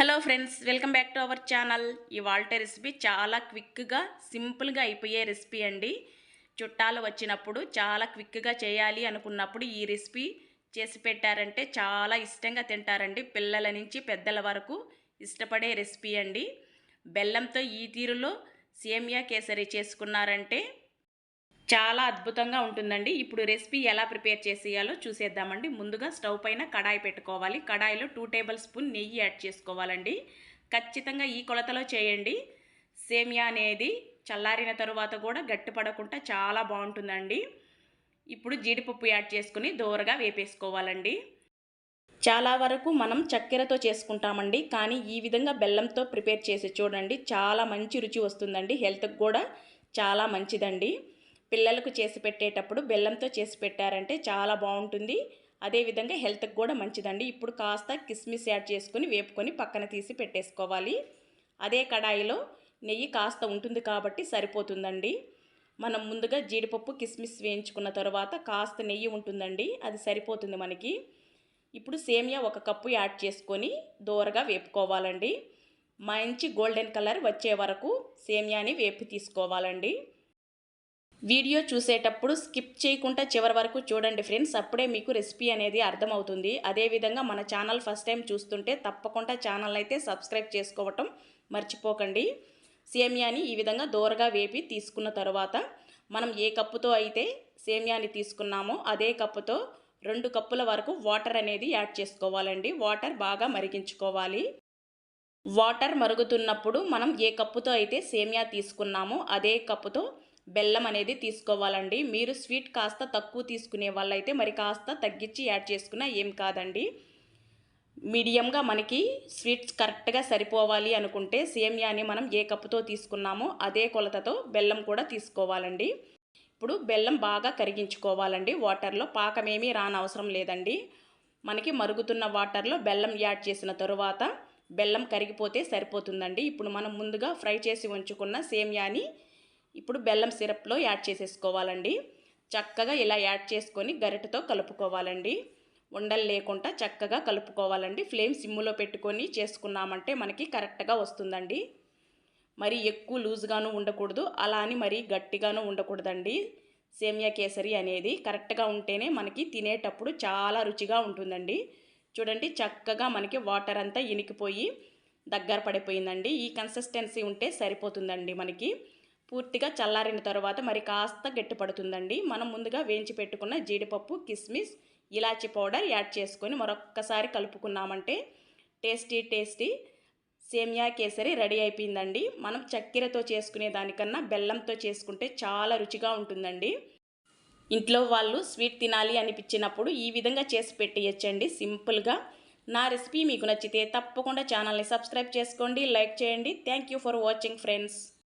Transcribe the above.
Hello friends welcome back to our channel. ఇవాళ recipe చాలా క్విక్గా సింపుల్గా అయిపోయే రెసిపీ అండి. చుట్టాలు వచ్చినప్పుడు చాలా క్విక్గా చేయాలి అనుకున్నప్పుడు ఈ రెసిపీ చేసి పెట్టారంటే చాలా ఇష్టంగా తింటారండి. పిల్లల నుంచి పెద్దల వరకు ఇష్టపడే రెసిపీ అండి. బెల్లంతో ఈ తీరులో సేమియా కేసరి చేసుకున్నారంటే చాలా అద్భుతంగా ఉంటుందండి. ఇప్పుడు రెసిపీ ఎలా ప్రిపేర్ చేసేయాలో చూసేద్దామండి. ముందుగా స్టవ్ పైన కడాయి పెట్టుకోవాలి. కడాయిలో టూ టేబుల్ స్పూన్ నెయ్యి యాడ్ చేసుకోవాలండి. ఖచ్చితంగా ఈ కొలతలో చేయండి. సేమియా అనేది చల్లారిన తరువాత కూడా గట్టిపడకుండా చాలా బాగుంటుందండి. ఇప్పుడు జీడిపప్పు యాడ్ చేసుకుని దోరగా వేపేసుకోవాలండి. చాలా వరకు మనం చక్కెరతో చేసుకుంటామండి. కానీ ఈ విధంగా బెల్లంతో ప్రిపేర్ చేసి చూడండి. చాలా మంచి రుచి వస్తుందండి. హెల్త్కి కూడా చాలా మంచిదండి. పిల్లలకు చేసి పెట్టేటప్పుడు బెల్లంతో చేసి పెట్టారంటే చాలా బాగుంటుంది. అదేవిధంగా హెల్త్కి కూడా మంచిదండి. ఇప్పుడు కాస్త కిస్మిస్ యాడ్ చేసుకొని వేపుకొని పక్కన తీసి పెట్టేసుకోవాలి. అదే కడాయిలో నెయ్యి కాస్త ఉంటుంది కాబట్టి సరిపోతుందండి. మనం ముందుగా జీడిపప్పు కిస్మిస్ వేయించుకున్న తర్వాత కాస్త నెయ్యి ఉంటుందండి. అది సరిపోతుంది మనకి. ఇప్పుడు సేమియా ఒక కప్పు యాడ్ చేసుకొని దూరగా వేపుకోవాలండి. మంచి గోల్డెన్ కలర్ వచ్చే వరకు సేమియాని వేపు తీసుకోవాలండి. వీడియో చూసేటప్పుడు స్కిప్ చేయకుండా చివరి వరకు చూడండి ఫ్రెండ్స్. అప్పుడే మీకు రెసిపీ అనేది అర్థమవుతుంది. అదేవిధంగా మన ఛానల్ ఫస్ట్ టైం చూస్తుంటే తప్పకుండా ఛానల్ అయితే సబ్స్క్రైబ్ చేసుకోవటం మర్చిపోకండి. సేమియాని ఈ విధంగా దూరగా వేపి తీసుకున్న తర్వాత మనం ఏ కప్పుతో అయితే సేమియాని తీసుకున్నామో అదే కప్పుతో రెండు కప్పుల వరకు వాటర్ అనేది యాడ్ చేసుకోవాలండి. వాటర్ బాగా మరిగించుకోవాలి. వాటర్ మరుగుతున్నప్పుడు మనం ఏ కప్పుతో అయితే సేమియా తీసుకున్నామో అదే కప్పుతో బెల్లం అనేది తీసుకోవాలండి. మీరు స్వీట్ కాస్త తక్కువ తీసుకునే వాళ్ళైతే మరి కాస్త తగ్గించి యాడ్ చేసుకున్నా ఏం కాదండి. మీడియంగా మనకి స్వీట్స్ కరెక్ట్గా సరిపోవాలి అనుకుంటే సేమియాని మనం ఏ కప్పుతో తీసుకున్నామో అదే కొలతతో బెల్లం కూడా తీసుకోవాలండి. ఇప్పుడు బెల్లం బాగా కరిగించుకోవాలండి. వాటర్లో పాకమేమీ రానవసరం లేదండి. మనకి మరుగుతున్న వాటర్లో బెల్లం యాడ్ చేసిన తరువాత బెల్లం కరిగిపోతే సరిపోతుందండి. ఇప్పుడు మనం ముందుగా ఫ్రై చేసి ఉంచుకున్న సేమియాని ఇప్పుడు బెల్లం సిరప్లో యాడ్ చేసేసుకోవాలండి. చక్కగా ఇలా యాడ్ చేసుకొని గరిటతో కలుపుకోవాలండి. ఉండలు లేకుండా చక్కగా కలుపుకోవాలండి. ఫ్లేమ్ సిమ్ములో పెట్టుకొని చేసుకున్నామంటే మనకి కరెక్ట్గా వస్తుందండి. మరి ఎక్కువ లూజ్గాను ఉండకూడదు. అలా అని మరీ గట్టిగాను ఉండకూడదండి. సేమియా కేసరి అనేది కరెక్ట్గా ఉంటేనే మనకి తినేటప్పుడు చాలా రుచిగా ఉంటుందండి. చూడండి చక్కగా మనకి వాటర్ అంతా ఇనికిపోయి దగ్గర పడిపోయిందండి. ఈ కన్సిస్టెన్సీ ఉంటే సరిపోతుందండి మనకి. పూర్తిగా చల్లారిన తర్వాత మరి కాస్త గట్టిపడుతుందండి. మనం ముందుగా వేయించి పెట్టుకున్న జీడిపప్పు కిస్మిస్ ఇలాచి పౌడర్ యాడ్ చేసుకొని మరొక్కసారి కలుపుకున్నామంటే టేస్టీ టేస్టీ సేమియా కేసరి రెడీ అయిపోయిందండి. మనం చక్కెరతో చేసుకునే దానికన్నా బెల్లంతో చేసుకుంటే చాలా రుచిగా ఉంటుందండి. ఇంట్లో వాళ్ళు స్వీట్ తినాలి అనిపించినప్పుడు ఈ విధంగా చేసి పెట్టేయచ్చండి. సింపుల్గా. నా రెసిపీ మీకు నచ్చితే తప్పకుండా ఛానల్ని సబ్స్క్రైబ్ చేసుకోండి లైక్ చేయండి. Thank you for watching friends.